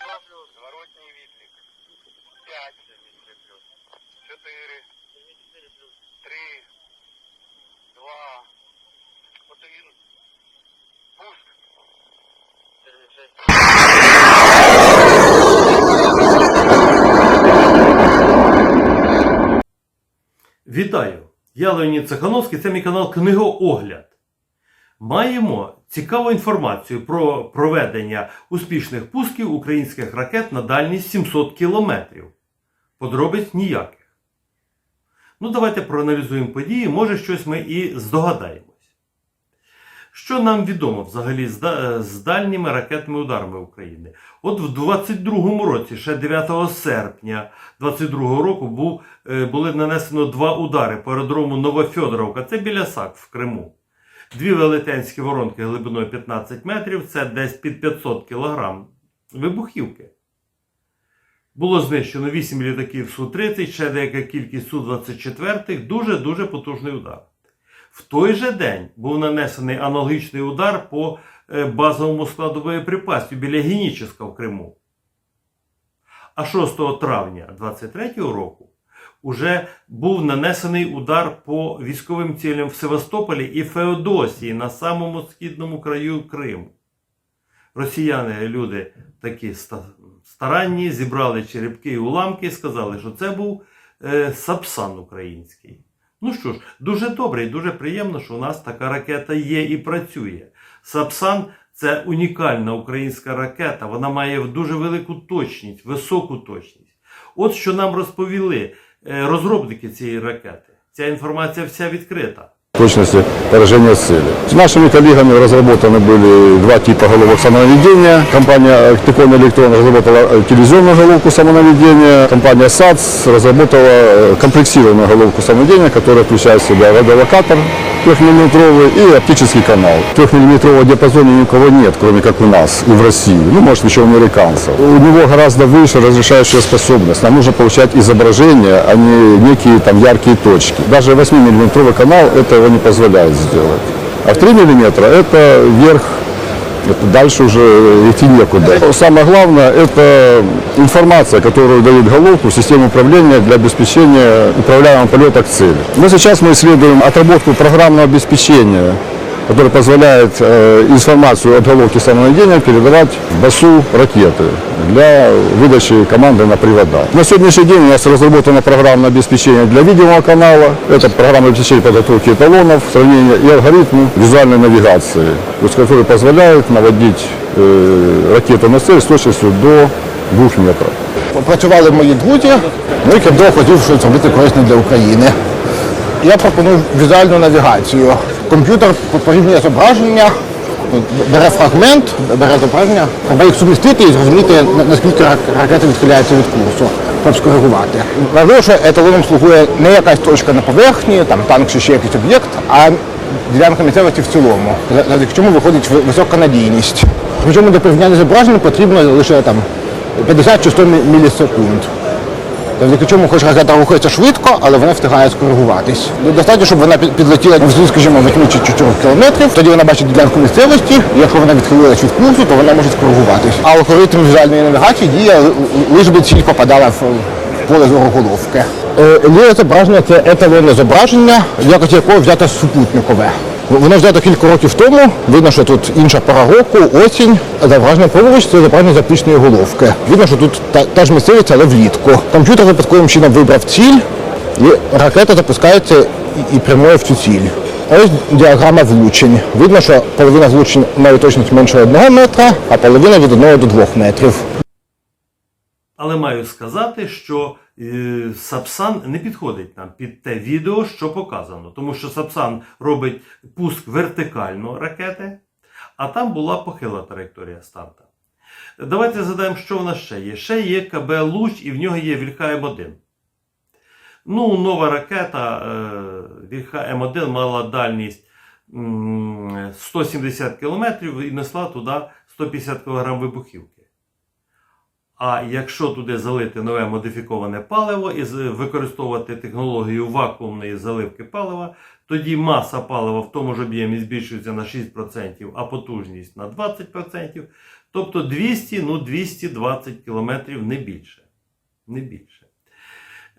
плюс. Зворотній відлік. 5. 4. 3. 2. 1. Пуск. Вітаю! Я Леонід Цехановський, це мій канал Книгоогляд. Маємо цікаву інформацію про проведення успішних пусків українських ракет на дальність 700 кілометрів. Подробиць ніяких. Ну, давайте проаналізуємо події, може щось ми і здогадаємось. Що нам відомо взагалі з, дальніми ракетними ударами України? От в 22-му році, ще 9 серпня 22-го року, був, е, були нанесено два удари по аеродрому Новофьодоровка, це біля САК в Криму. Дві велетенські воронки глибиною 15 метрів, це десь під 500 кілограм вибухівки. Було знищено 8 літаків Су-30, ще деяка кількість Су-24, дуже-дуже потужний удар. В той же день був нанесений аналогічний удар по е, базовому складу боєприпасів біля Геніческа в Криму. А 6 травня 23 року уже був нанесений удар по військовим цілям в Севастополі і Феодосії на самому східному краю Криму. Росіяни, люди такі старанні, зібрали черепки і уламки і сказали, що це був е, Сапсан український. Ну що ж, дуже добре і дуже приємно, що у нас така ракета є і працює. Сапсан це унікальна українська ракета. Вона має дуже велику точність, високу точність. От що нам розповіли розробники цієї ракети. Ця інформація вся відкрита. точности поражения цели. С нашими коллегами разработаны были два типа головок самонаведения. Компания Тикон Электрон разработала э, телевизионную головку самонаведения. Компания САЦ разработала э, комплексированную головку самонаведения, которая включает в себя радиолокатор трехмиллиметровый и оптический канал. Трехмиллиметрового диапазона ни у кого нет, кроме как у нас и в России. Ну, может, еще у американцев. У него гораздо выше разрешающая способность. Нам нужно получать изображения, а не некие там яркие точки. Даже 8-миллиметровый канал этого не позволяет сделать. А в 3 миллиметра это верх это дальше уже идти некуда. Самое главное – это информация, которую дает головку в систему управления для обеспечения управляемого полета к цели. Но сейчас мы исследуем отработку программного обеспечения, которое позволяет э, информацию от головки самонаведения передавать в БАСУ ракеты для выдачи команды на привода. На сегодняшний день у нас разработано программное обеспечение для видимого канала. Это программа обеспечения подготовки эталонов, сравнения и алгоритмы визуальной навигации, то есть который позволяет наводить э, ракету на цель с точностью до 2 метров. Працювали мої друзі, ну і КМДО хотів щось зробити корисне для України. Я пропоную візуальну навігацію. Комп'ютер порівнює зображення, бере фрагмент, бере зображення, треба їх сумістити і зрозуміти, наскільки рак- ракета відхиляється від курсу, щоб скоригувати. Важливо, що еталоном слугує не якась точка на поверхні, там танк чи ще якийсь об'єкт, а ділянка місцевості в цілому, за- завдяки чому виходить висока надійність. Причому для порівняння зображень потрібно лише там 50 чи 100 мі- мілісекунд. Завдяки чому хоч ракета рухається швидко, але вона встигає скоригуватись. Ну, Достатньо, щоб вона підлетіла в скажімо, 8 чи 4 кілометрів, тоді вона бачить ділянку місцевості, якщо вона відхилилась від курсу, то вона може скоригуватись. А алгоритм візуальної навігації діє л- л- лиш би ціль попадала в поле зору головки. Ліве зображення це еталонне зображення, якось якого взято супутникове. Воно взято кілька років тому. Видно, що тут інша пора року, осінь. А Зображення праворуч це зображення заптичної головки. Видно, що тут та, та ж місцевість, але влітку. Комп'ютер випадковим чином вибрав ціль, і ракета запускається і, і прямує в цю ціль. Ось діаграма влучень. Видно, що половина влучень має точність менше 1 метра, а половина від 1 до 2 метрів. Але маю сказати, що Сапсан не підходить нам під те відео, що показано. Тому що Сапсан робить пуск вертикально ракети, а там була похила траєкторія старта. Давайте згадаємо, що в нас ще є. Ще є КБ Луч, і в нього є Вільха М1. Ну, нова ракета е, Вільха М1 мала дальність 170 км і несла туди 150 кг вибухівки. А якщо туди залити нове модифіковане паливо і використовувати технологію вакуумної заливки палива, тоді маса палива в тому ж об'ємі збільшується на 6%, а потужність на 20%, Тобто 200, ну 220 кілометрів не більше. Не більше.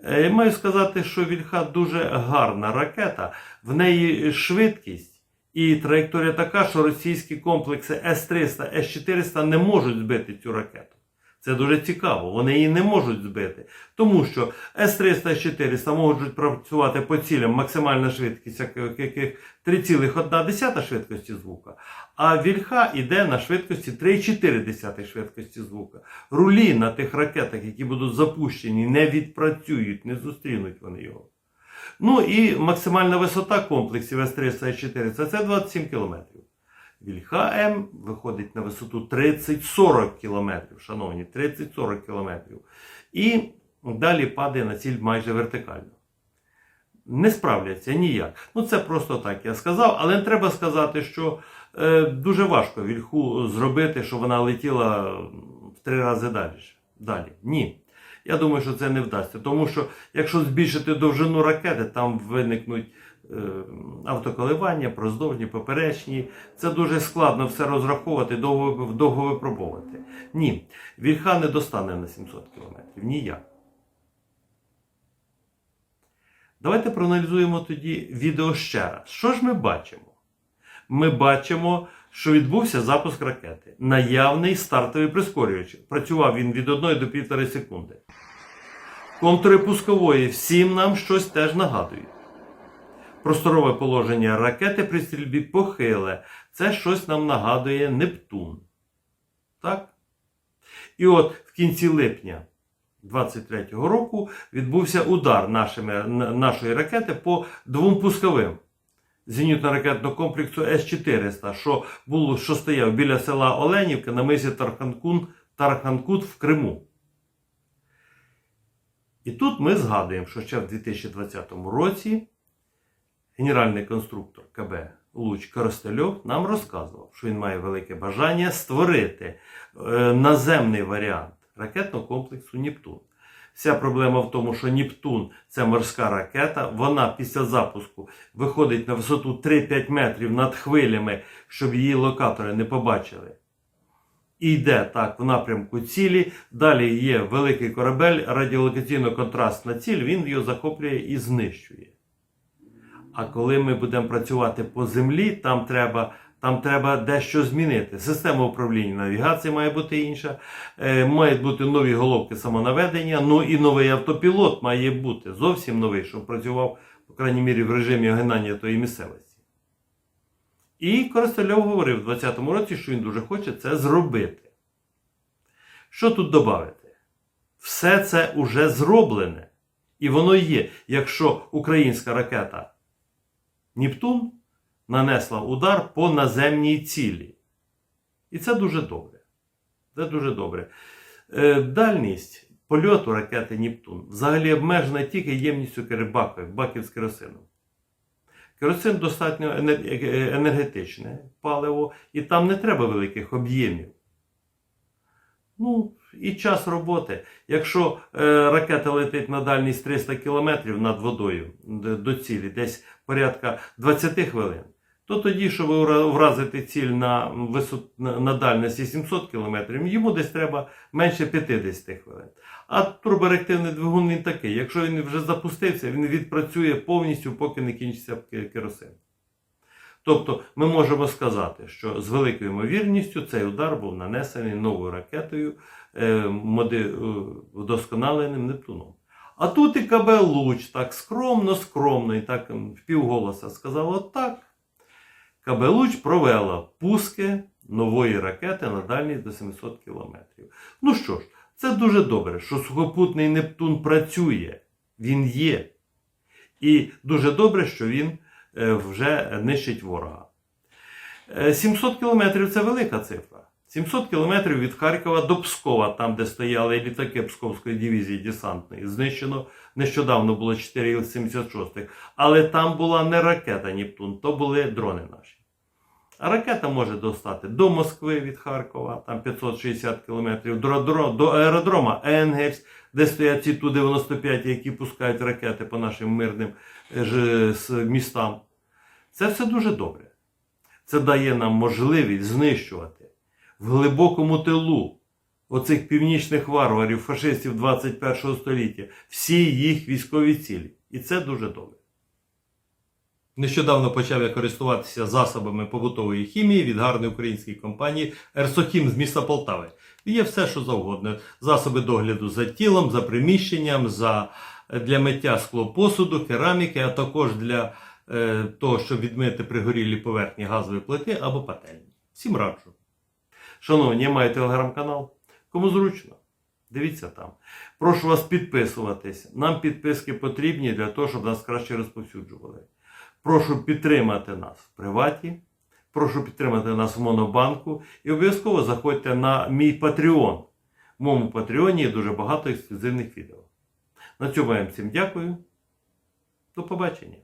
Е, Маю сказати, що Вільха дуже гарна ракета. В неї швидкість і траєкторія така, що російські комплекси С-300, С-400 не можуть збити цю ракету. Це дуже цікаво. Вони її не можуть збити. Тому що С-300, С-400 можуть працювати по цілям максимальна швидкість, яких 3,1 швидкості звука. А Вільха йде на швидкості 3,4 швидкості звука. Рулі на тих ракетах, які будуть запущені, не відпрацюють, не зустрінуть вони його. Ну і максимальна висота комплексів С-300 С-400 це 27 кілометрів. Вільха М виходить на висоту 30-40 кілометрів, шановні, 30-40 кілометрів. І далі падає на ціль майже вертикально. Не справляться ніяк. Ну це просто так я сказав, але треба сказати, що е, дуже важко вільху зробити, щоб вона летіла в три рази далі. далі. Ні. Я думаю, що це не вдасться. Тому що якщо збільшити довжину ракети, там виникнуть автоколивання, проздовжні, поперечні. Це дуже складно все розраховувати, довго, довго випробовувати. Ні, вільха не достане на 700 кілометрів. Ніяк. Давайте проаналізуємо тоді відео ще раз. Що ж ми бачимо? Ми бачимо, що відбувся запуск ракети. Наявний стартовий прискорювач. Працював він від 1 до 1,5 секунди. Контури пускової всім нам щось теж нагадують. Просторове положення ракети при стрільбі похиле. Це щось нам нагадує Нептун. Так? І от в кінці липня 23-го року відбувся удар нашими, нашої ракети по двом пусковим зенітно-ракетного комплексу С-400, що, було, що стояв біля села Оленівка на мисі Тарханкун, Тарханкут в Криму. І тут ми згадуємо, що ще в 2020 році генеральний конструктор КБ Луч Коростельов нам розказував, що він має велике бажання створити е, наземний варіант ракетного комплексу Нептун. Вся проблема в тому, що Нептун це морська ракета, вона після запуску виходить на висоту 3-5 метрів над хвилями, щоб її локатори не побачили. І йде так в напрямку цілі. Далі є великий корабель, радіолокаційно-контрастна ціль, він його захоплює і знищує. А коли ми будемо працювати по землі, там треба, там треба дещо змінити. Система управління навігації має бути інша, е, мають бути нові головки самонаведення, ну і новий автопілот має бути зовсім новий, щоб працював, по крайній мірі, в режимі огинання тої місцевості. І Коростельов говорив у 2020 році, що він дуже хоче це зробити. Що тут додати? Все це уже зроблене. І воно є, якщо українська ракета Нептун нанесла удар по наземній цілі. І це дуже добре. Це дуже добре. Е, дальність польоту ракети Нептун взагалі обмежена тільки ємністю керебаків, баків з керосином. Керосин достатньо е, енергетичне паливо, і там не треба великих об'ємів. Ну, і час роботи. Якщо е, ракета летить на дальність 300 км над водою до цілі, десь порядка 20 хвилин, то тоді, щоб вразити ціль на, висот, на, дальності 700 км, йому десь треба менше 50 хвилин. А турбореактивний двигун він такий. Якщо він вже запустився, він відпрацює повністю, поки не кінчиться керосин. Тобто ми можемо сказати, що з великою ймовірністю цей удар був нанесений новою ракетою, е, е, вдосконаленим Нептуном. А тут і КБ Луч так скромно, скромно і так впівголоса сказав отак. КБ Луч провела пуски нової ракети на дальність до 700 кілометрів. Ну що ж, це дуже добре, що сухопутний Нептун працює, він є. І дуже добре, що він вже нищить ворога. Е, 700 кілометрів це велика цифра. 700 кілометрів від Харкова до Пскова, там, де стояли літаки Псковської дивізії десантної. Знищено нещодавно було 4 Іл-76. Але там була не ракета Нептун, то були дрони наші. А ракета може достати до Москви від Харкова, там 560 кілометрів, до аеродрома Енгельс, де стоять ці Ту-95, які пускають ракети по нашим мирним е, містам. Це все дуже добре. Це дає нам можливість знищувати в глибокому тилу оцих північних варварів, фашистів 21 століття, всі їх військові цілі. І це дуже добре. Нещодавно почав я користуватися засобами побутової хімії від гарної української компанії Ерсохім з міста Полтави. Є все, що завгодно. Засоби догляду за тілом, за приміщенням, за, для миття склопосуду, кераміки, а також для е, того, щоб відмити пригорілі поверхні газової плити або пательні. Всім раджу. Шановні, я маю телеграм-канал. Кому зручно, дивіться там. Прошу вас підписуватись. Нам підписки потрібні для того, щоб нас краще розповсюджували. Прошу підтримати нас в приваті. Прошу підтримати нас в Монобанку і обов'язково заходьте на мій Patreon. В моєму Патреоні є дуже багато ексклюзивних відео. На цьому я вам всім дякую. До побачення.